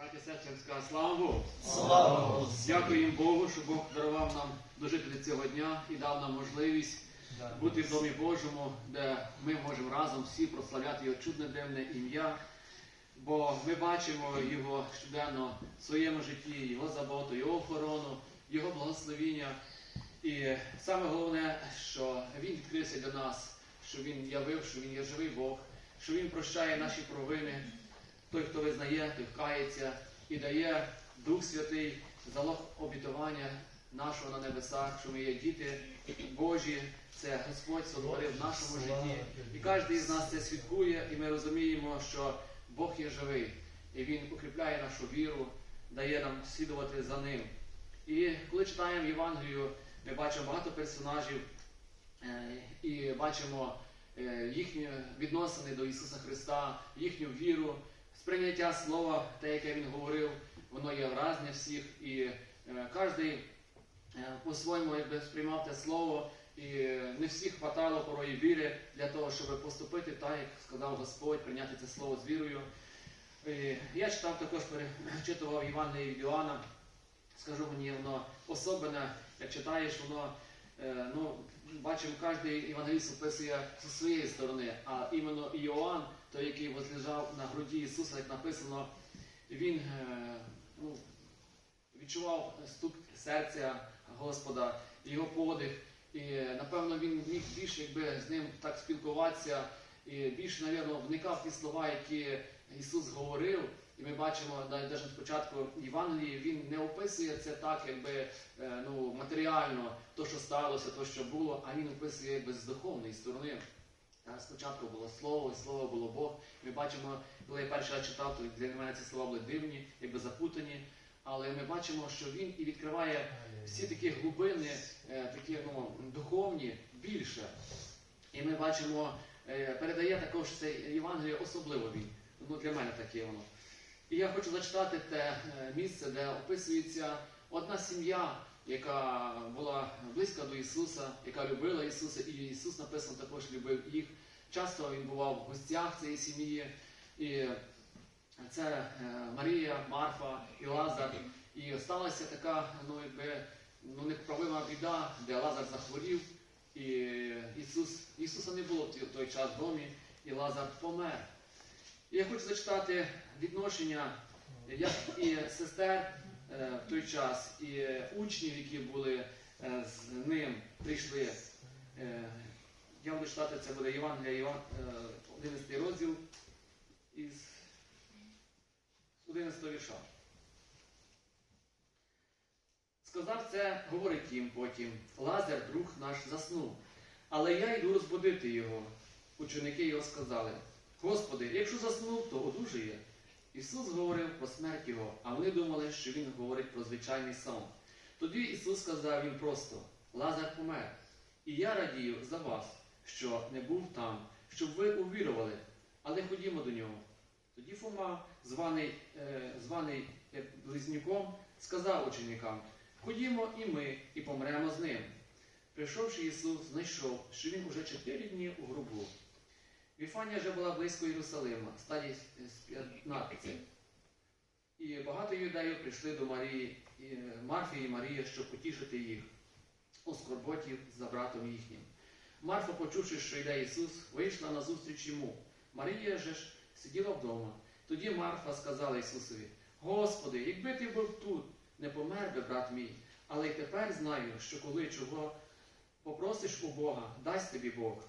Браті скажу, слава Богу! Слава Господу! Дякуємо Богу, що Бог дарував нам дожити до цього дня і дав нам можливість бути в Домі Божому, де ми можемо разом всі прославляти Його чудне дивне ім'я. Бо ми бачимо Його щоденно в своєму житті, Його заботу, Його охорону, Його благословіння. І саме головне, що Він відкрився для нас, що Він явив, що Він є живий Бог, що Він прощає наші провини. Той, хто визнає, той кається і дає Дух Святий залог обітування нашого на небесах, що ми є діти Божі, це Господь сотворив в нашому житті. І кожен із нас це свідкує, і ми розуміємо, що Бог є живий, і Він укріпляє нашу віру, дає нам слідувати за ним. І коли читаємо Євангелію, ми бачимо багато персонажів е, і бачимо е, їхні відносини до Ісуса Христа, їхню віру, сприйняття слова, те, яке Він говорив, воно є вразне всіх, і кожен по-своєму якби сприймав те слово, і не всіх хватало порої віри для того, щоб поступити так, як сказав Господь, прийняти це слово з вірою. І я читав також, перечитував Євангеліє від Іоанна. Скажу мені, воно особливе, як читаєш, воно е, ну, бачимо, кожен євангеліст описує зі своєї сторони, а іменно Іоанн, той, який возлежав на груді Ісуса, як написано, він е, ну, відчував стук серця Господа, його подих. І напевно він міг більше якби, з ним так спілкуватися і більше, мабуть, вникав ті слова, які Ісус говорив. І ми бачимо, навіть спочатку Євангелії, він не описує це так, якби е, ну, матеріально, то, що сталося, то, що було, а він описує якби з духовної сторони. Спочатку було слово, і слово було Бог. Ми бачимо, коли я перший раз читав, то для мене ці слова були дивні, якби запутані. Але ми бачимо, що він і відкриває всі такі глибини, е, такі ну, духовні більше. І ми бачимо, е, передає також це Євангеліє особливо він. Ну, для мене таке воно. І я хочу зачитати те е, місце, де описується одна сім'я, яка була близька до Ісуса, яка любила Ісуса, і Ісус написано також любив їх. Часто він бував в гостях цієї сім'ї. І це е, Марія, Марфа і Лазар. І сталася така, ну якби ну, неправима біда, де Лазар захворів, і Ісус, Ісуса не було в той час в домі, і Лазар помер. І я хочу зачитати відношення як і сестер е, в той час, і учнів, які були е, з ним, прийшли. Е, я буду читати, це буде Євангелія, Іван, е, 11 розділ із 11 вірша. Сказав це, говорить їм потім, Лазар, друг наш, заснув, але я йду розбудити його. Ученики його сказали, Господи, якщо заснув, то одужує. Ісус говорив про смерть його, а вони думали, що Він говорить про звичайний сон. Тоді Ісус сказав їм просто, Лазар помер, і я радію за вас, що не був там, щоб ви увірували, але ходімо до нього. Тоді Фома, званий, е, званий як близнюком, сказав ученикам, ходімо і ми, і помремо з ним. Прийшовши Ісус, знайшов, що він уже чотири дні у гробу. Віфанія вже була близько Єрусалима, стадії з 15. І багато юдеїв прийшли до Марії, і Марфі і Марії, щоб потішити їх у скорботі за братом їхнім. Марфа, почувши, що йде Ісус, вийшла на зустріч йому. Марія же ж сиділа вдома. Тоді Марфа сказала Ісусові: Господи, якби ти був тут, не помер би, брат мій, але й тепер знаю, що коли чого попросиш у Бога, дасть тобі Бог.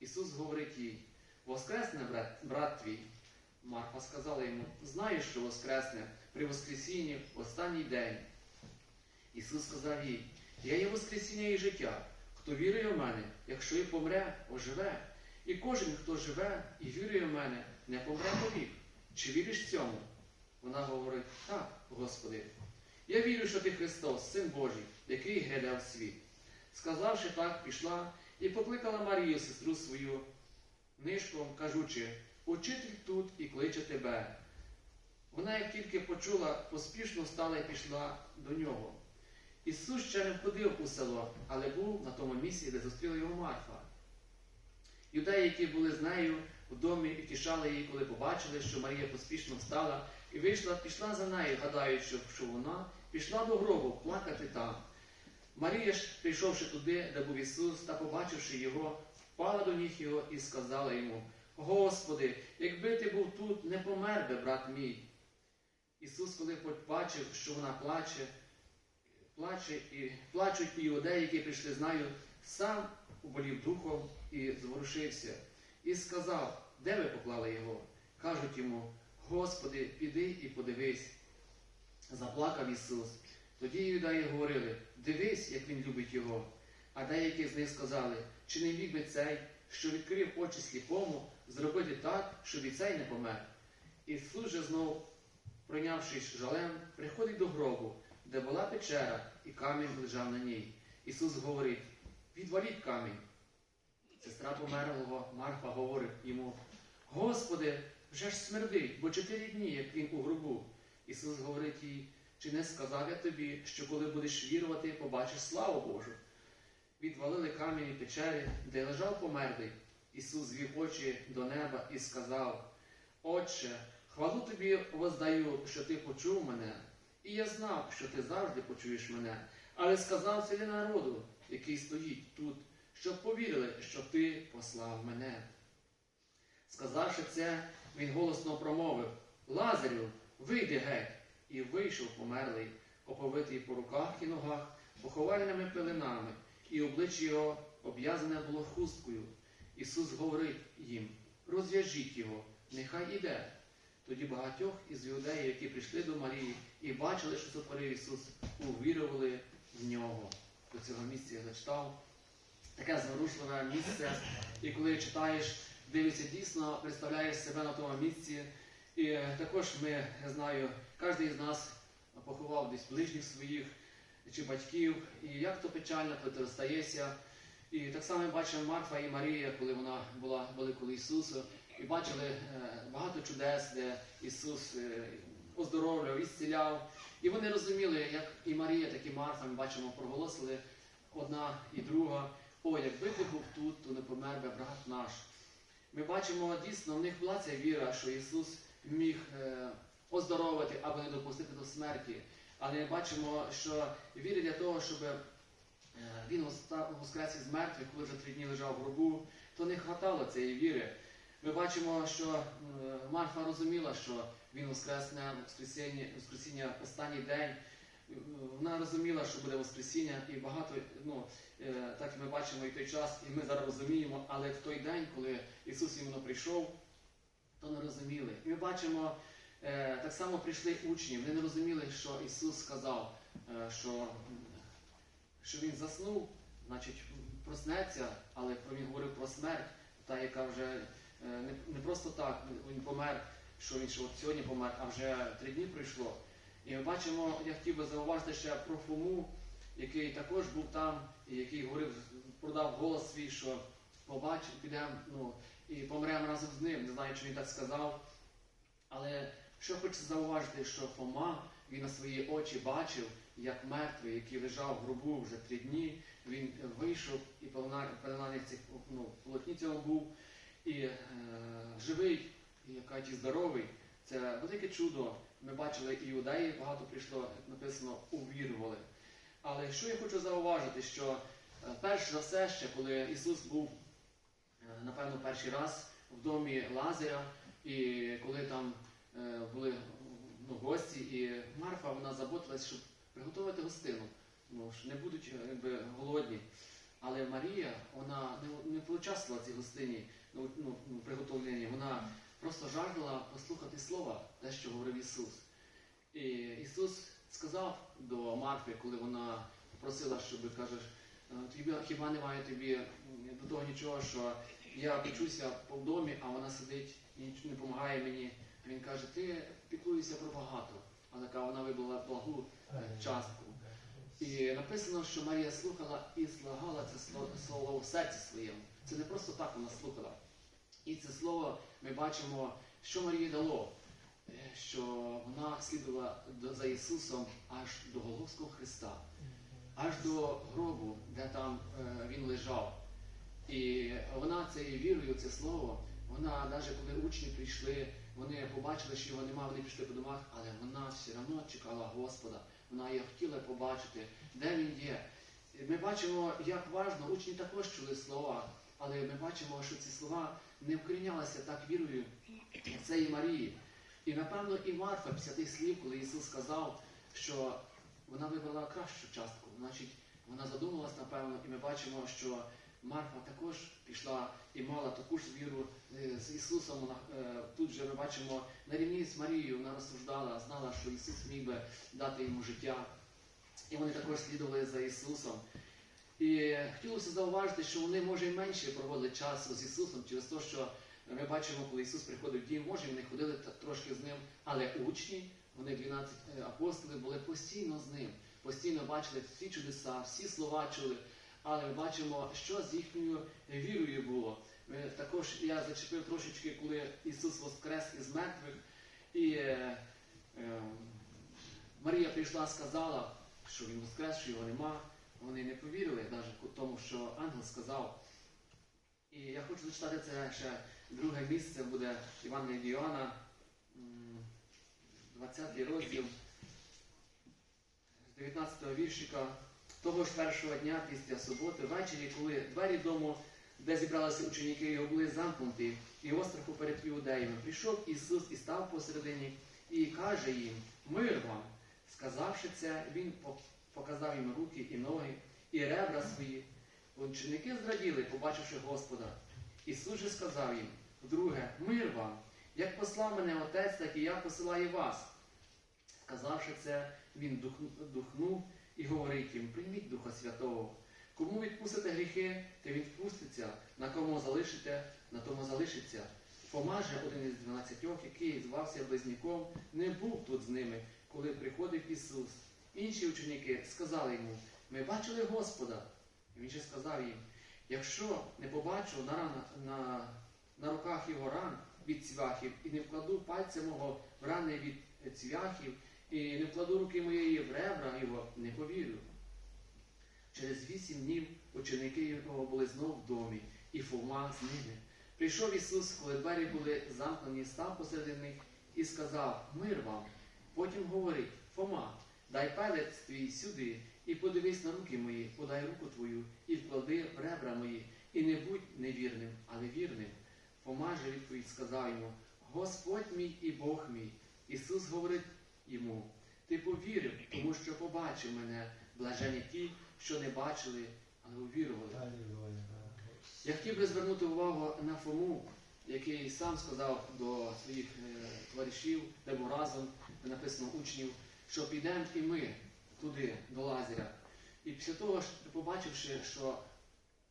Ісус говорить їй, Воскресне, брат, брат твій. Марфа сказала йому, знаю, що Воскресне при Воскресінні останній день. Ісус сказав їй, я є Воскресіння і життя. Хто вірує в мене, якщо і помре, оживе. І кожен, хто живе і вірує в мене, не помре повік. Чи віриш цьому? Вона говорить, так, Господи. Я вірю, що ти Христос, Син Божий, який геляв світ. Сказавши так, пішла і покликала Марію, сестру свою, нишком, кажучи, учитель тут і кличе тебе. Вона, як тільки почула, поспішно встала і пішла до нього. Ісус ще не входив у село, але був на тому місці, де зустріла його Марфа. Юдеї, які були з нею, в домі і тішали її, коли побачили, що Марія поспішно встала і вийшла, пішла за нею, гадаючи, що вона пішла до гробу плакати там. Марія ж, прийшовши туди, де був Ісус, та побачивши його, впала до ніг його і сказала йому: Господи, якби ти був тут, не помер би, брат мій. Ісус, коли побачив, що вона плаче, плаче і плачуть і іудеї, які прийшли з нею, сам уболів духом і зворушився, і сказав, де ви поклали його? Кажуть йому, Господи, піди і подивись. Заплакав Ісус. Тоді юдаї говорили, дивись, як він любить його. А деякі з них сказали, чи не міг би цей, що відкрив очі сліпому, зробити так, щоб і цей не помер. Ісус же знов, пройнявшись жалем, приходить до гробу, де була печера, і камінь лежав на ній. Ісус говорить: відваліть камінь. Сестра померлого Марфа говорить йому: Господи, вже ж смердить, бо чотири дні, як він у гробу. Ісус говорить їй, чи не сказав я тобі, що коли будеш вірувати, побачиш славу Божу? Відвалили камінь і печері, де лежав померлий. Ісус звів очі до неба і сказав: Отче, хвалу тобі воздаю, що ти почув мене, і я знав, що ти завжди почуєш мене, але сказав для народу, який стоїть тут, щоб повірили, що ти послав мене. Сказавши це, він голосно промовив Лазарю, вийди геть, і вийшов померлий, оповитий по руках і ногах, поховальними пеленами, і обличчя його обв'язане було хусткою. Ісус говорить їм: розв'яжіть його, нехай іде. Тоді багатьох із юдеїв, які прийшли до Марії і бачили, що сотворив Ісус, увірували в нього. До цього місця я зачитав. Таке зворушливе місце. І коли читаєш, дивишся дійсно, представляєш себе на тому місці. І також ми, я знаю, кожен з нас поховав десь ближніх своїх чи батьків. І як то печально, розстаєшся. І так само бачимо Марфа і Марія, коли вона була були коло Ісуса, і бачили е, багато чудес, де Ісус е, оздоровлював, ісціляв. І вони розуміли, як і Марія, так і Марфа, ми бачимо, проголосили одна і друга. О, якби ти був тут, то не помер би брат наш. Ми бачимо дійсно, в них була ця віра, що Ісус міг е, оздоровити або не допустити до смерті. Але ми бачимо, що віри для того, щоб е, він воскрес із мертвих, коли вже три дні лежав в гробу, то не хватало цієї віри. Ми бачимо, що Марфа розуміла, що він воскресне воскресіння, останній день. Вона розуміла, що буде Воскресіння, і багато, ну, е, так ми бачимо і той час, і ми зараз розуміємо, але в той день, коли Ісус іменно прийшов, то не розуміли. І ми бачимо, так само прийшли учні, вони не розуміли, що Ісус сказав, е, що, що Він заснув, значить, проснеться, але Він говорив про смерть, та яка вже е, не, просто так він помер, що він ще от сьогодні помер, а вже три дні пройшло. І ми бачимо, я хотів би зауважити ще про Фому, який також був там, і який говорив, продав голос свій, що побачимо, підемо ну, і помремо разом з ним. Не знаю, чи він так сказав. Але що хочеться зауважити, що Фома він на свої очі бачив, як мертвий, який лежав в гробу вже три дні, він вийшов і перенаний цих ну, полотні цього був, і е, живий, і якась і здоровий. Це велике чудо. Ми бачили і іудеї, багато прийшло, як написано, увірували. Але що я хочу зауважити, що е, перш за все, ще коли Ісус був, е, напевно, перший раз в домі Лазаря, і коли там були ну, гості, і Марфа вона заботилась, щоб приготувати гостину. Ну, не будуть е, якби, голодні. Але Марія, вона не, не поучаствувала в цій гостині, ну, ну, ну, приготовленні. Вона просто жаждала послухати слова, те, що говорив Ісус. І Ісус сказав до Марфи, коли вона попросила, щоб кажеш, «Е, тобі хіба немає тобі до того нічого, що я печуся по домі, а вона сидить і не допомагає мені. Він каже, ти піклуєшся про багато, але каже, вона вибрала благу е, частку. І написано, що Марія слухала і злагала це слово- в серці своєму. Це не просто так вона слухала. І це слово ми бачимо, що Марії дало, Е, що вона слідувала за Ісусом аж до Голговського Христа, аж до гробу, де там е, він лежав. І вона цією вірою, це слово, Вона, навіть коли учні прийшли, вони побачили, що його немає, вони пішли по домах, але вона все одно чекала Господа. Вона його хотіла побачити, де він є. Ми бачимо, як важно, учні також чули слова, але ми бачимо, що ці слова не вкорінялися так вірою, і Марії. І напевно і Марфа після тих слів, коли Ісус сказав, що вона вибрала кращу частку, значить вона задумалась, напевно, і ми бачимо, що Марфа також пішла і мала таку ж віру е, з Ісусом. Е, Тут же ми бачимо на рівні з Марією, вона розсуждала, знала, що Ісус міг би дати йому життя. І вони також слідували за Ісусом. І хотілося зауважити, що вони, може, і менше проводили часу з Ісусом через те, що ми бачимо, коли Ісус приходив в дім, може, вони ходили трошки з ним, але учні, вони 12 апостолів, були постійно з ним, постійно бачили всі чудеса, всі слова чули. Але бачимо, що з їхньою вірою було. Також я зачепив трошечки, коли Ісус воскрес із мертвих, і е, е, Марія прийшла, сказала, що він воскрес, що його нема. Вони не повірили навіть тому, що ангел сказав. І я хочу зачитати це ще друге місце буде Івана Іоанна, 20 розділ з 19 віршика. Того ж першого дня після суботи, ввечері, коли двері дому, де зібралися ученики, його були замкнуті, і остраху перед іудеями, прийшов Ісус і став посередині і каже їм: Мир вам! Сказавши це, Він показав їм руки і ноги, і ребра свої. Ученики зраділи, побачивши Господа. Ісус же сказав їм, вдруге, мир вам! Як послав мене Отець, так і я посилаю вас. Сказавши це, він дух- духнув і говорить їм, прийміть Духа Святого. Кому відпустите гріхи, те відпуститься, на кому залишите, на тому залишиться. Фома же, один із дванадцятьох, який звався Близняком, не був тут з ними, коли приходив Ісус. Інші ученики сказали йому, ми бачили Господа. І він же сказав їм, якщо не побачу на, рана- на, на руках його ран від цвяхів, і не вкладу пальця мого в рани від цвяхів, і не вкладу руки моєї в ребра його, не повірю. Через вісім днів ученики його були знов в домі, і Фома з ними. Прийшов Ісус, коли двері були замкнені, став посеред них і сказав: Мир вам. Потім говорить: Фома, дай палець твій сюди, і подивись на руки мої, подай руку твою, і вклади в ребра мої, і не будь невірним, але вірним. Фома же відповідь сказав йому: Господь мій і Бог мій. Ісус говорить йому: Ти повірив, тому що побачив мене, блажені ті, що не бачили, але увірували. Я хотів би звернути увагу на Фому, який сам сказав до своїх е, товаришів, де був разом, де написано учнів, що підемо і ми туди, до Лазаря. І після того, побачивши, що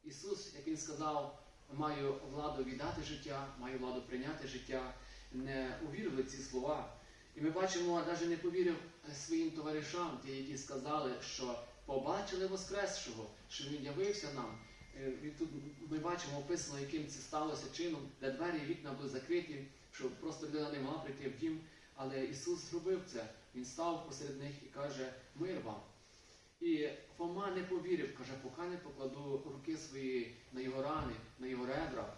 Ісус, як Він сказав, маю владу віддати життя, маю владу прийняти життя, не увірили ці слова. І ми бачимо, навіть не повірив е, своїм товаришам, ті, які сказали, що побачили Воскресшого, що Він явився нам. Е, І тут ми бачимо описано, яким це сталося чином, де двері і вікна були закриті, що просто людина не могла прийти в дім. Але Ісус зробив це. Він став посеред них і каже, мир вам. І Фома не повірив, каже, поки не покладу руки свої на його рани, на його ребра.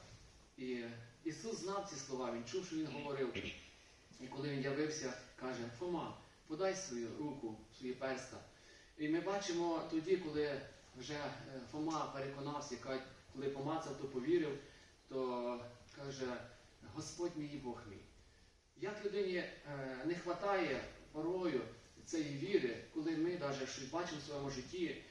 І Ісус знав ці слова, він чув, що він говорив. І коли він явився, каже, Фома, подай свою руку, свої перста. І ми бачимо тоді, коли вже е, Фома переконався, коли помацав, то повірив, то каже, Господь мій і Бог мій. Як людині е, не вистачає порою цієї віри, коли ми навіть щось бачимо в своєму житті,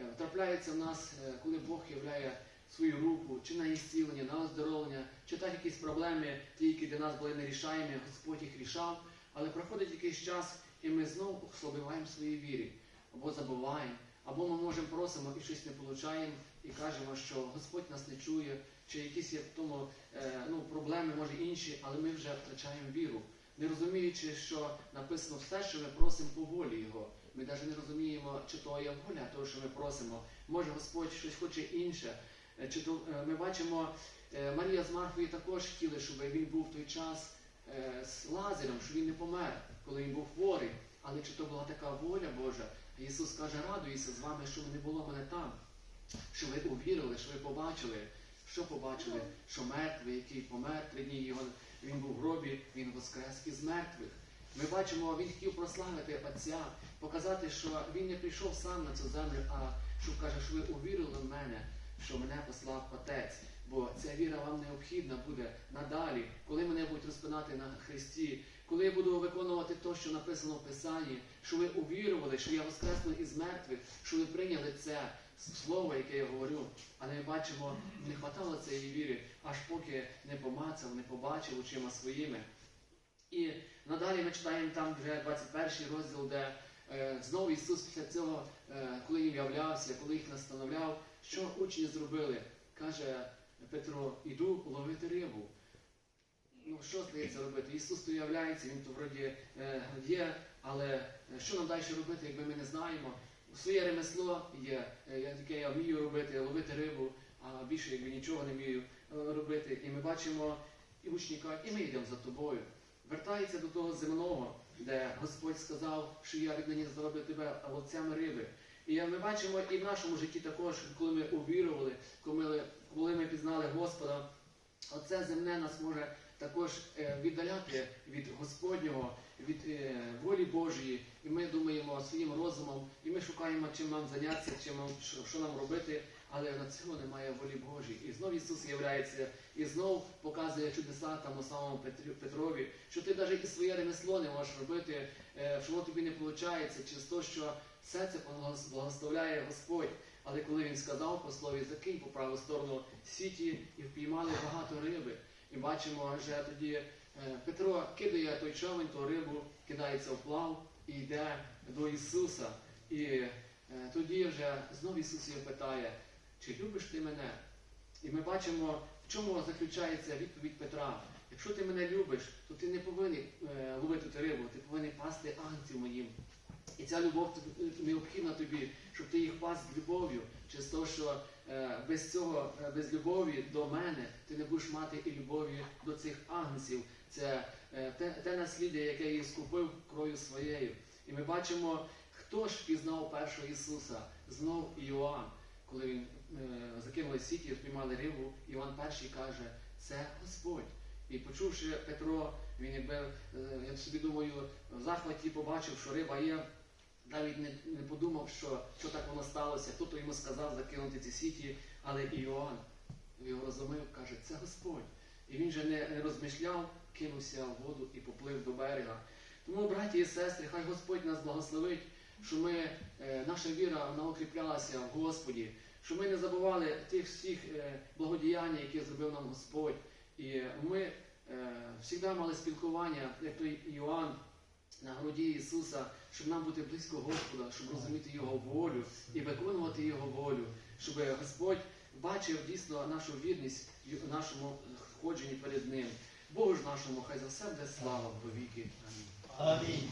е, трапляється в нас, е, коли Бог являє свою руку, чи на ісцілення, на оздоровлення, чи так якісь проблеми, ті, які для нас були нерішаємі, Господь їх рішав, але проходить якийсь час, і ми знову слабиваємо в своїй вірі, або забуваємо, або ми можемо просимо і щось не получаємо, і кажемо, що Господь нас не чує, чи якісь є в тому е, ну, проблеми, може інші, але ми вже втрачаємо віру. Не розуміючи, що написано все, що ми просимо по волі Його. Ми навіть не розуміємо, чи то є воля того, що ми просимо. Може Господь щось хоче інше. Е, е, ми бачимо, е, Марія з Марфою також хотіли, щоб він був в той час з Лазарем, щоб він не помер, коли він був хворий. Але чи то була така воля Божа? Ісус каже, радуюся з вами, що не було мене там, що ви увірили, що ви побачили. Що побачили? Що мертвий, який помер три дні його, він був в гробі, він воскрес із мертвих. Ми бачимо, він хотів прославити Отця, показати, що він не прийшов сам на цю землю, а щоб каже, що ви увірили в мене, що мене послав Отець. Бо ця віра вам необхідна буде надалі, коли мене будуть розпинати на Христі, коли я буду виконувати те, що написано в Писанні, що ви увірували, що я воскресну із мертвих, що ви прийняли це слово, яке я говорю. Але ми бачимо, не хватало цієї віри, аж поки не помацав, не побачив очима своїми. І надалі ми читаємо там вже 21 розділ, де е, знову Ісус після цього, е, коли їм являвся, коли їх настановляв, що учні зробили? Каже Петро, іду ловити рибу. Ну, що здається робити? Ісус то Він то вроді е, є, але е, що нам далі робити, якби ми не знаємо? Своє ремесло є, е, я таке я вмію робити, ловити рибу, а більше якби нічого не вмію робити. І ми бачимо, і учні кажуть, і ми йдемо за тобою. Вертається до того земного, де Господь сказав, що я віднині зроблю тебе ловцями риби. І ми бачимо і в нашому житті також, коли ми увірували, коли ми, пізнали Господа, оце земне нас може також е, віддаляти від Господнього, від е, волі Божої. І ми думаємо своїм розумом, і ми шукаємо, чим нам зайнятися, чим нам, що, нам робити, але на цього немає волі Божої. І знов Ісус являється, і знов показує чудеса тому самому Петрю- Петрові, що ти навіть і своє ремесло не можеш робити, е, що воно тобі не виходить, через те, що все це благос- благословляє Господь. Але коли він сказав послові, закинь по праву сторону сіті і впіймали багато риби. І бачимо, вже тоді е, Петро кидає той човен, ту рибу, кидається в плав і йде до Ісуса. І е, тоді вже знов Ісус його питає, чи любиш ти мене? І ми бачимо, в чому заключається відповідь Петра. Якщо ти мене любиш, то ти не повинен е, ловити рибу, ти повинен пасти ангців моїм. І ця любов необхідна тобі, щоб ти їх пас з любов'ю, через те, що е, без цього, е, без любові до мене, ти не будеш мати і любові до цих агнців. Це е, те, те наслідя, яке її скупив кров'ю своєю. І ми бачимо, хто ж пізнав першого Ісуса, знов Іоанн, коли він е, закинули сіті, спіймали рибу, Іван перший каже, це Господь. І почувши Петро, він якби, е, я собі думаю, в захваті побачив, що риба є, навіть не, не подумав, що, що так воно сталося. Хто то йому сказав закинути ці сіті, але Іоанн його розумів, каже, це Господь. І він же не, не розмишляв, кинувся в воду і поплив до берега. Тому, браті і сестри, хай Господь нас благословить, що ми, е, наша віра вона укріплялася в Господі, що ми не забували тих всіх е, благодіянь, які зробив нам Господь. І ми завжди мали спілкування, як той Йоанн на груді Ісуса, щоб нам бути близько Господа, щоб розуміти Його волю і виконувати Його волю, щоб Господь бачив дійсно нашу вірність в нашому ходженні перед Ним. Богу ж нашому, хай за все буде слава віки. Амінь. Амінь.